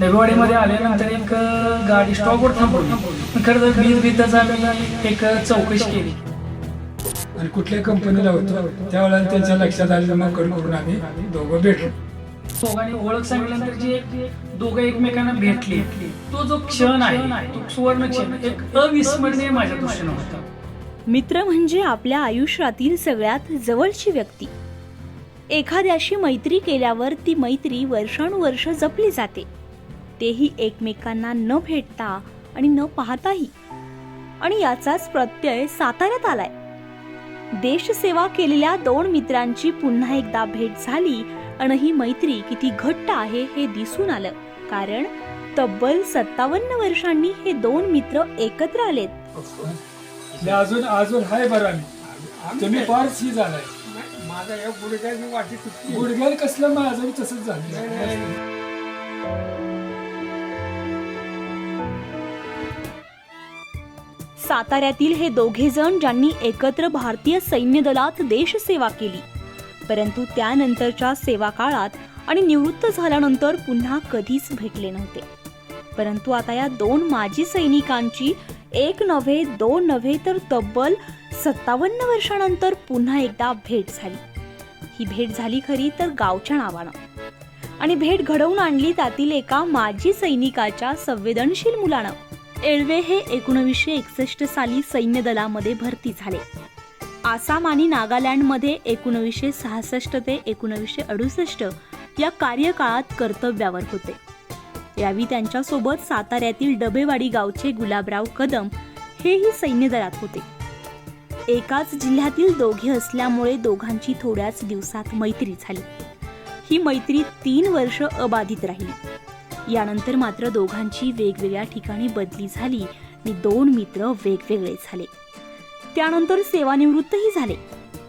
नवीवाडीमध्ये आल्यानंतर एक गाडी स्टॉपवर थांबवली. खरं तर बीज बीतच आम्ही एक चौकशी केली. आणि कुठल्या कंपनीला होतो त्यावेळेला त्यांच्या लक्षात आलं मग करून करून आम्ही दोघं भेटलो. दोघांनी ओळख सांगितल्यानंतर जी एक दोघं एकमेकांना भेटली तो जो क्षण आहे तो सुवर्ण क्षण एक अविस्मरणीय माझ्या दृष्टीनं होता. मित्र म्हणजे आपल्या आयुष्यातील सगळ्यात जवळची व्यक्ती. एखाद्याशी मैत्री केल्यावर ती मैत्री वर्षानुवर्ष जपली जाते. तेही एकमेकांना न भेटता आणि न पाहताही. आणि याचाच प्रत्यय साताऱ्यात आलाय. देशसेवा केलेल्या दोन मित्रांची पुन्हा एकदा भेट झाली आणि ही मैत्री किती घट्ट आहे हे दिसून आलं. कारण तब्बल सत्तावन्न वर्षांनी हे दोन मित्र एकत्र आलेत. अजून अजून हाय बरं तुम्ही फारच ही झालाय. माझा या गुडघ्याची वाटी तुटली गुडघ्याला कसलं माझं तसंच झालं. साताऱ्यातील हे दोघे जण ज्यांनी एकत्र भारतीय सैन्य दलात देशसेवा केली. परंतु त्यानंतरच्या सेवा काळात आणि निवृत्त झाल्यानंतर पुन्हा कधीच भेटले नव्हते. परंतु आता या दोन माजी सैनिकांची एक नव्हे दोन नव्हे तर तब्बल सत्तावन्न वर्षानंतर पुन्हा एकदा भेट झाली. ही भेट झाली खरी तर गावच्या नावानं. आणि भेट घडवून आणली त्यातील एका माजी सैनिकाच्या संवेदनशील मुलानं. एळवे हे एकोणवीसशे एकसष्ट साली सैन्य दलामध्ये भरती झाले. आसाम आणि नागालँडमध्ये एकोणवीसशे सहासष्ट ते एकोणवीसशे अडुसष्ट या कार्यकाळात कर्तव्यावर होते. यावेळी त्यांच्यासोबत साताऱ्यातील डबेवाडी गावचे गुलाबराव कदम हेही सैन्य दलात होते. एकाच जिल्ह्यातील दोघे असल्यामुळे दोघांची थोड्याच दिवसात मैत्री झाली. ही मैत्री तीन वर्ष अबाधित राहिली. यानंतर मात्र दोघांची वेगवेगळ्या ठिकाणी बदली झाली आणि दोन मित्र वेगवेगळे झाले. त्यानंतर सेवानिवृत्तही झाले.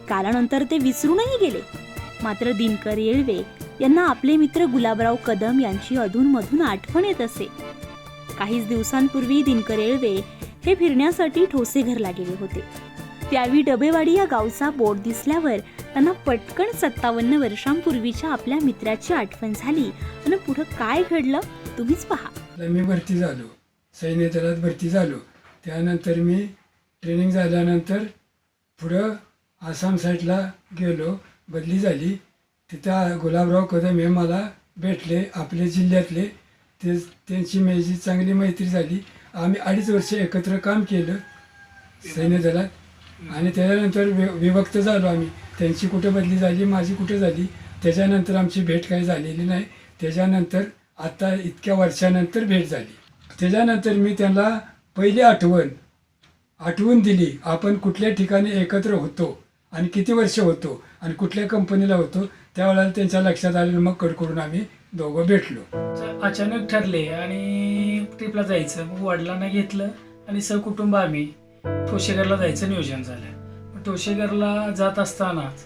कालानंतर ते विसरूनही गेले. मात्र दिनकर येळवे यांना आपले मित्र गुलाबराव कदम यांची अधूनमधून आठवण येत असे. काहीच दिवसांपूर्वी दिनकर येळवे हे फिरण्यासाठी ठोसेघरला गेले होते. त्यावेळी डबेवाडी या गावचा बोर्ड दिसल्यावर त्यांना पटकन सत्तावन्न वर्षांपूर्वीच्या आपल्या मित्राची आठवण झाली. आणि पुढं काय घडलं तुम्हीच पहा. तर मी भरती झालो. सैन्य दलात भरती झालो. त्यानंतर मी ट्रेनिंग झाल्यानंतर पुढं आसाम साईडला गेलो. बदली झाली. तिथं गुलाबराव कदम हे मला भेटले आपले जिल्ह्यातले. ते त्यांची माझी चांगली मैत्री झाली. आम्ही अडीच वर्ष एकत्र काम केलं. सैन्य दलात. आणि त्याच्यानंतर वि विभक्त झालो आम्ही. त्यांची कुठं बदली झाली माझी कुठं झाली त्याच्यानंतर आमची भेट काही झालेली नाही. त्याच्यानंतर आता इतक्या वर्षानंतर भेट झाली. त्याच्यानंतर मी त्यांना पहिली आठवण आठवून दिली आपण कुठल्या ठिकाणी एकत्र होतो आणि किती वर्ष होतो आणि कुठल्या कंपनीला होतो त्यावेळेला त्यांच्या लक्षात आलं मग कडकडून आम्ही दोघं भेटलो. अचानक ठरले आणि ट्रिपला जायचं मग वडिलांना घेतलं आणि सहकुटुंब आम्ही ठोशेघरला जायचं नियोजन झालं मग ठोशेघरला जात असतानाच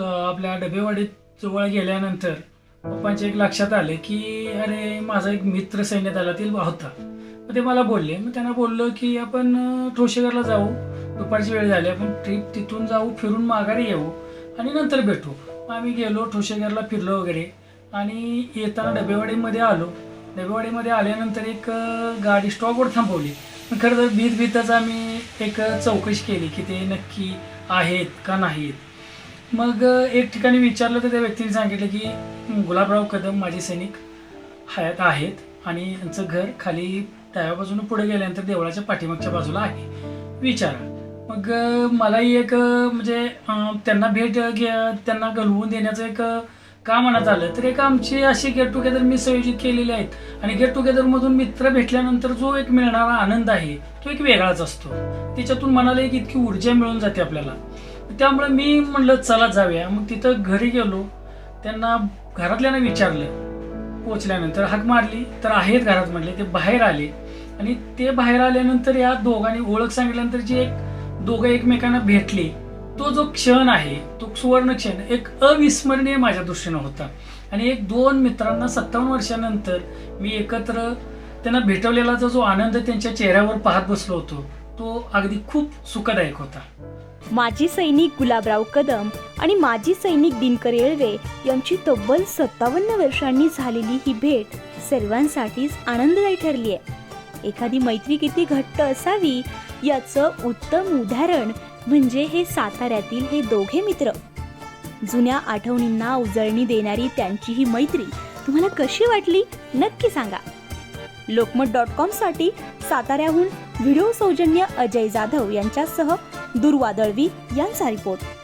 आपल्या डबेवाडीत जवळ गेल्यानंतर पप्पांच्या एक लक्षात आले की अरे माझा एक मित्र सैन्य दलातील होता. मग ते मला बोलले. मग त्यांना बोललो की आपण अं, ठोशेघरला जाऊ. दुपारची वेळ झाली. आपण ट्रिप तिथून जाऊ फिरून माघारी येऊ आणि नंतर भेटू. मग आम्ही गेलो ठोशेघरला फिरलो वगैरे आणि येताना डबेवाडीमध्ये आलो. डबेवाडीमध्ये आल्यानंतर एक गाडी स्टॉपवर थांबवली. खरं तर भीत भीतच आम्ही एक चौकशी केली की ते नक्की आहेत का नाहीत. मग एक ठिकाणी विचारलं तर त्या व्यक्तीने सांगितलं की गुलाबराव कदम माझे सैनिक हयात आहेत आणि त्यांचं घर खाली डाव्या बाजूने पुढे गेल्यानंतर देवळाच्या पाठीमागच्या बाजूला आहे. विचारा. मग मलाही एक म्हणजे त्यांना भेट घ्या त्यांना गलवून देण्याचं एक का म्हणत आलं तर एक आमची अशी गेट टुगेदर मी संयोजित केलेली आहेत. आणि गेट टुगेदरमधून मित्र भेटल्यानंतर जो एक मिळणारा आनंद आहे तो एक वेगळाच असतो. त्याच्यातून मनाला एक इतकी ऊर्जा मिळून जाते आपल्याला. त्यामुळे मी म्हणलं चला जाऊया. मग तिथं घरी गेलो. त्यांना घरातल्यांना विचारलं. पोचल्यानंतर हाक मारली. तर आहेत घरात म्हणले ते बाहेर आले. आणि ते बाहेर आल्यानंतर या दोघांनी ओळख सांगितल्यानंतर जे एक दोघं एकमेकांना भेटले तो जो क्षण आहे तो सुवर्ण क्षण एक अविस्मरणीय माझ्या दृष्टीनं होता. आणि एक दोन मित्रांना सत्तावन्न वर्षानंतर मी एकत्र त्यांना भेटवलेला जो आनंद त्यांच्या चेहऱ्यावर पाहत बसलो होतो तो अगदी खूप सुखदायक होता. माजी सैनिक गुलाबराव कदम आणि माजी सैनिक दिनकर येळवे यांची तब्बल सत्तावन्न वर्षांनी झालेली ही भेट सर्वांसाठीच आनंददायी ठरली आहे एखादी मैत्री किती घट्ट असावी याचं उत्तम उदाहरण म्हणजे हे साताऱ्यातील हे दोघे मित्र. जुन्या आठवणींना उजळणी देणारी त्यांची ही मैत्री तुम्हाला कशी वाटली नक्की सांगा. लोकमत डॉट कॉमसाठी साताऱ्याहून व्हिडिओ सौजन्य अजय जाधव यांच्यासह दुर्वादळवी यांचा रिपोर्ट.